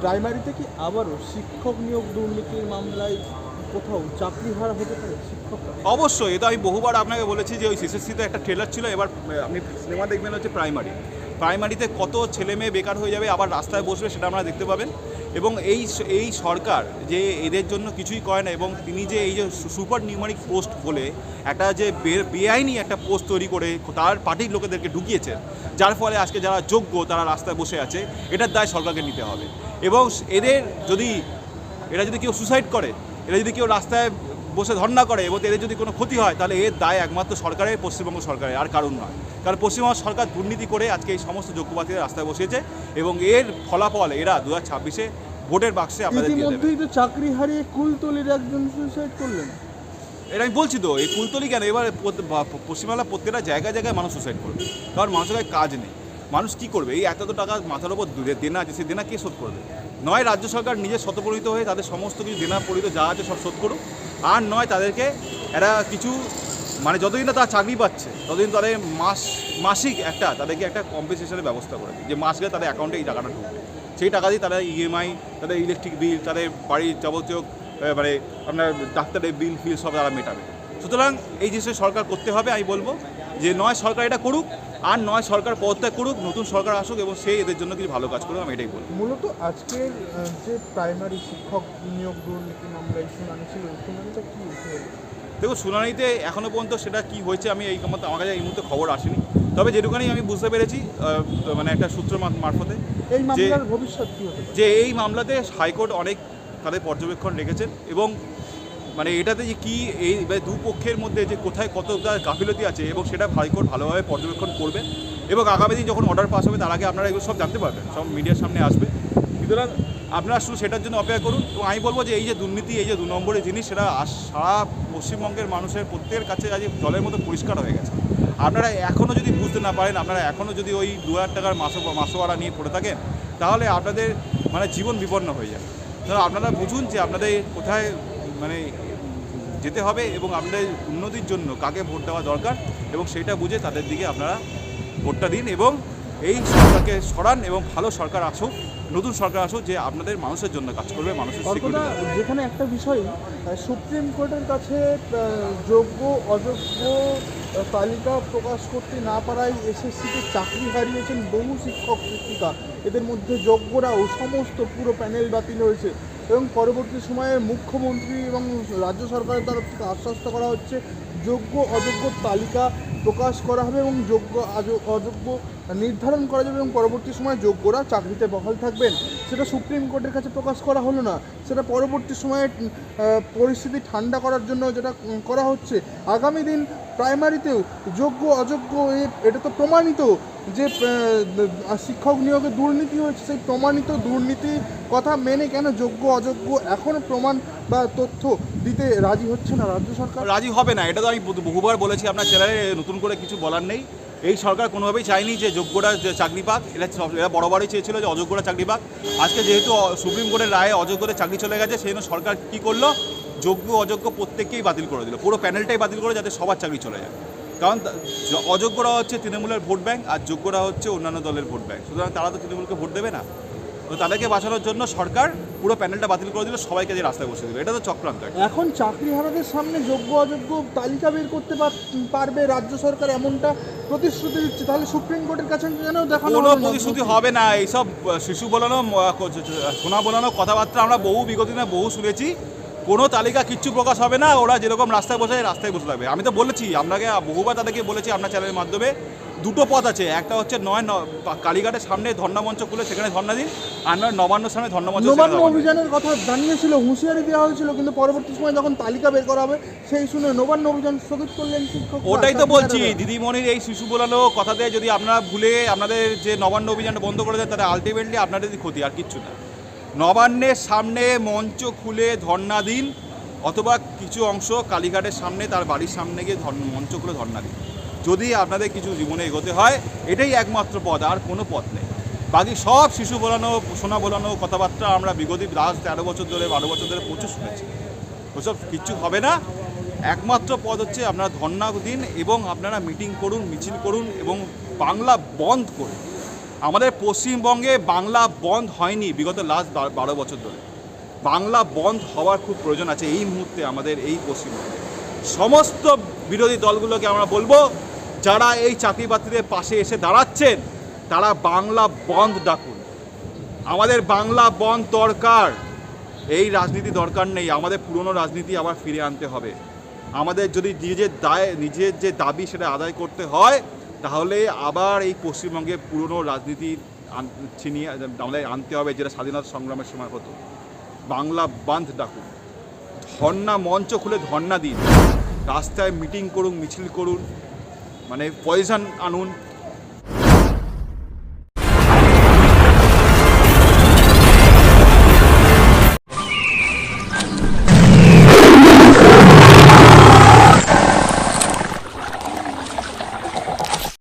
প্রাইমারিতে কি আবারও শিক্ষক নিয়োগ দুর্নীতির মামলায় কোথাও চাকরি হারা হতে পারে শিক্ষক? অবশ্যই, এটা আমি বহুবার আপনাকে বলেছি যে ওই সিসএসসিতে একটা ট্রেলার ছিল, এবার আপনি সিনেমা দেখবেন হচ্ছে প্রাইমারি প্রাইমারিতে কত ছেলে মেয়ে বেকার হয়ে যাবে, আবার রাস্তায় বসবে সেটা আপনারা দেখতে পাবেন। এবং এই এই সরকার যে এদের জন্য কিছুই করে না, এবং তিনি যে এই যে সুপার নিউমারিক পোস্ট বলে একটা যে বেআইনি একটা পোস্ট তৈরি করে তার পার্টির লোকেদেরকে ঢুকিয়েছেন যার ফলে আজকে যারা যোগ্য তারা রাস্তায় বসে আছে, এটার দায় সরকারকে নিতে হবে। এবং এদের যদি, এরা যদি কেউ সুসাইড করে, এরা যদি কেউ রাস্তায় বসে ধর্ণা করে এবং এদের যদি কোনো ক্ষতি হয় তাহলে এর দায় একমাত্র সরকারের পশ্চিমবঙ্গ সরকারের আর কারণ নয়। কারণ পশ্চিমবঙ্গ সরকার দুর্নীতি করে আজকে এই সমস্ত যোগ্যপ্রার্থীরা রাস্তায় বসিয়েছে এবং এর ফলাফল এরা দু হাজার ছাব্বিশে ভোটের বাক্সে আপনাদের ইতিমধ্যেই তো চাকরি হারিয়ে কুলতলির একজন সুইসাইড করলেন। এটা আমি বলছি তো এই কুলতলি কেন? এবার পশ্চিমবাংলার প্রত্যেকটা জায়গায় জায়গায় মানুষ সুসাইড করবে। কারণ মানুষের কাছে কাজ নেই। মানুষ কি করবে? এই এত টাকা মাথার ওপর দেনা আছে সেই দেনা কে শোধ করবে? নয় রাজ্য সরকার নিজে শতপরিণত হয়ে তাদের সমস্ত কিছু দেনা পরিত যা আছে সব শোধ করুক। আর নয় তাদেরকে এরা কিছু মানে যতদিন না তারা চাকরি পাচ্ছে, ততদিন তাদের মাস, মাসিক একটা তাদেরকে একটা কম্পেনসেশনের ব্যবস্থা করে দিই। যে মাস গেলে তাদের অ্যাকাউন্টে এই টাকাটা ঢুকবে। সেই টাকা দিয়ে তারা ইএমআই তাদের ইলেকট্রিক বিল তাদের বাড়ির যাবতীয় মানে আপনার ডাক্তারের বিল ফিল সব তারা মেটাবে। সুতরাং এই জিনিসটা সরকার করতে হবে, আমি বলব যে নয় সরকার এটা করুক, আর নয় সরকার পদত্যাগ করুক, নতুন সরকার আসুক এবং সে এদের জন্য কিছু ভালো কাজ করুক, আমি এটাই বলব। মূলত আজকের যে প্রাইমারি শিক্ষক নিয়োগ দুর্নীতি মামলায় শুনানি ছিল কি? দেখো শুনানিতে এখনও পর্যন্ত সেটা কি হয়েছে আমি এই আমার কাছে এই মুহূর্তে খবর আসেনি। তবে যেটুখানি আমি বুঝতে পেরেছি মানে একটা সূত্র মারফতে এই মামলার ভবিষ্যৎ কি হতে যে এই মামলাতে হাইকোর্ট অনেক তাদের পর্যবেক্ষণ রেখেছেন এবং মানে এটাতে যে কি এই মানে দুপক্ষের মধ্যে যে কোথায় কতটা গাফিলতি আছে এবং সেটা হাইকোর্ট ভালোভাবে পর্যবেক্ষণ করবে এবং আগামী দিন যখন অর্ডার পাস হবে তার আগে আপনারা এগুলো সব জানতে পারবেন সব মিডিয়ার সামনে আসবে। সুতরাং আপনারা শুধু সেটার জন্য অপেক্ষা করুন। তো আমি বলব যে এই যে দুর্নীতি, এই যে দু নম্বরের জিনিস, সেটা সারা পশ্চিমবঙ্গের মানুষের প্রত্যেকের কাছে আজ জলের মতো পরিষ্কার হয়ে গেছে। আপনারা এখনও যদি বুঝতে না পারেন, আপনারা এখনও যদি ওই দু হাজার টাকার মাসো, মাসোয়ারা নিয়ে পড়ে থাকেন, তাহলে আপনাদের মানে জীবন বিপন্ন হয়ে যাবে। তাহলে আপনারা বুঝুন যে আপনাদের কোথায় মানে যেতে হবে এবং আপনাদের উন্নতির জন্য কাকে ভোট দেওয়া দরকার এবং সেটা বুঝে তাদের দিকে আপনারা ভোটটা দিন এবং এই সরকারকে সরান এবং ভালো সরকার আসুক। নতুন সরকার আসুক যে আপনাদের মানুষের জন্য কাজ করবে মানুষের যেখানে একটা বিষয় সুপ্রিম কোর্টের কাছে যোগ্য অযোগ্য তালিকা প্রকাশ করতে না পারায় এসএসসিতে চাকরি হারিয়েছেন বহু শিক্ষক শিক্ষিকা। এদের মধ্যে যোগ্যরাও সমস্ত পুরো প্যানেল বাতিল হয়েছে। এবং পরবর্তী সময়ে মুখ্যমন্ত্রী এবং রাজ্য সরকারের তরফ থেকে আশ্বস্ত করা হচ্ছে যোগ্য অযোগ্য তালিকা প্রকাশ করা হবে এবং যোগ্য অযোগ্য নির্ধারণ করা যাবে এবং পরবর্তী সময়ে যোগ্যরা চাকরিতে বহাল থাকবেন। সেটা সুপ্রিম কোর্টের কাছে প্রকাশ করা হলো না। সেটা পরবর্তী সময়ে পরিস্থিতি ঠান্ডা করার জন্য যেটা করা হচ্ছে। আগামী দিন প্রাইমারিতেও যোগ্য, অযোগ্য এটা তো প্রমাণিত যে শিক্ষক নিয়োগে দুর্নীতি হয়েছে, সেই প্রমাণিত দুর্নীতি কথা মেনে কেন যোগ্য, অযোগ্য এখনও প্রমাণ বা তথ্য দিতে রাজি হচ্ছে না রাজ্য সরকার? রাজি হবে না, এটা তো আমি বহুবার বলেছি আপনার চ্যানেলে নতুন করে কিছু বলার নেই। এই সরকার কোনোভাবেই চায়নি যে যোগ্যরা চাকরি পাক সব- এরা বড়বারই চেয়েছিল যে অযোগ্যরা চাকরি পাক। আজকে যেহেতু সুপ্রিম কোর্টের রায়ে অযোগ্যদের চাকরি চলে গেছে, সেই জন্য সরকার কী করল? যোগ্য, অযোগ্য প্রত্যেককেই বাতিল করে দিল। পুরো প্যানেলটাই বাতিল করে যাতে সবার চাকরি চলে যায়। কারণ অযোগ্যরা হচ্ছে তৃণমূলের ভোট ব্যাঙ্ক আর যোগ্যরা হচ্ছে অন্যান্য দলের ভোট ব্যাংক। সুতরাং তারা তো তৃণমূলকে ভোট দেবে না। তো তাদেরকে বাঁচানোর জন্য সরকার পুরো প্যানেলটা বাতিল করে দিল সবাইকে যে রাস্তায় বসে দিল। এটা তো চক্রান্ত এখন চাকরি হারাদের সামনে যোগ্য অযোগ্য তালিকা বের করতে পারবে রাজ্য সরকার এমনটা প্রতিশ্রুতি দিচ্ছে। তাহলে সুপ্রিম কোর্টের কাছে কেন দেখানো কোনো প্রতিশ্রুতি হবে না। এইসব শিশু বলানো সোনা বলানো কথাবার্তা আমরা বহু বিগত দিনে বহু শুনেছি। কোনো তালিকা কিচ্ছু প্রকাশ হবে না ওরা যেরকম রাস্তায় বসে রাস্তায় বসে থাকবে। আমি তো বলেছি আপনাকে বহুবার তাদেরকে বলেছি আপনার চ্যানেলের মাধ্যমে দুটো পথ আছে। একটা হচ্ছে নয় ন- কালীঘাটের সামনে ধর্ণামঞ্চ খুলে সেখানে ধর্ণা দিন আর নয় নবান্নর সামনে ধর্ণামঞ্চ নবান্ন অভিযানের কথা জানিয়েছিল হুঁশিয়ারি দেওয়া হয়েছিল কিন্তু পরবর্তী সময় যখন তালিকা বের করা হবে সেই শুনে নবান্ন অভিযান স্থগিত করলেন শিক্ষক ওটাই তো বলছি দিদিমণির এই শিশু বোলানো কথাতে যদি আপনারা ভুলে আপনাদের যে নবান্ন অভিযানটা বন্ধ করে দেয় তাহলে আলটিমেটলি আপনাদেরই ক্ষতি আর কিচ্ছু না। নবান্নের সামনে মঞ্চ খুলে ধর্ণা দিন, অথবা কিছু অংশ কালীঘাটের সামনে তার বাড়ির সামনে গিয়ে মঞ্চ খুলে ধর্ণা দিন। যদি আপনাদের কিছু জীবনে এগোতে হয়, এটাই একমাত্র পথ, আর কোনো পথ নেই। বাকি সব শিশু বলানো, সোনা বলানো কথাবার্তা আমরা বিগত লাস্ট তেরো বছর ধরে, বারো বছর ধরে প্রচুর শুনেছি। ওসব কিচ্ছু হবে না। একমাত্র পদ হচ্ছে আপনারা ধর্ণা দিন এবং আপনারা মিটিং করুন, মিছিল করুন এবং বাংলা বন্ধ করুন। আমাদের পশ্চিমবঙ্গে বাংলা বন্ধ হয়নি বিগত লাস্ট বারো বছর ধরে। বাংলা বন্ধ হওয়ার খুব প্রয়োজন আছে এই মুহূর্তে আমাদের এই পশ্চিমবঙ্গে। সমস্ত বিরোধী দলগুলোকে আমরা বলব, যারা এই চাকরি বাতিলের পাশে এসে দাঁড়াচ্ছেন, তারা বাংলা বন্ধ ডাকুন। আমাদের বাংলা বন্ধ দরকার। এই রাজনীতি দরকার নেই, আমাদের পুরনো রাজনীতি আবার ফিরে আনতে হবে। আমাদের যদি নিজের দায় নিজের যে দাবি সেটা আদায় করতে হয় তাহলে আবার এই পশ্চিমবঙ্গে পুরনো রাজনীতি ছিনিয়ে, আমাদের আনতে হবে যেটা স্বাধীনতা সংগ্রামের সময় হতো। বাংলা বান্ধ ডাকুন। ধর্না মঞ্চ খুলে ধর্না দিন। রাস্তায় মিটিং করুন, মিছিল করুন মানে পয়জন আনুন।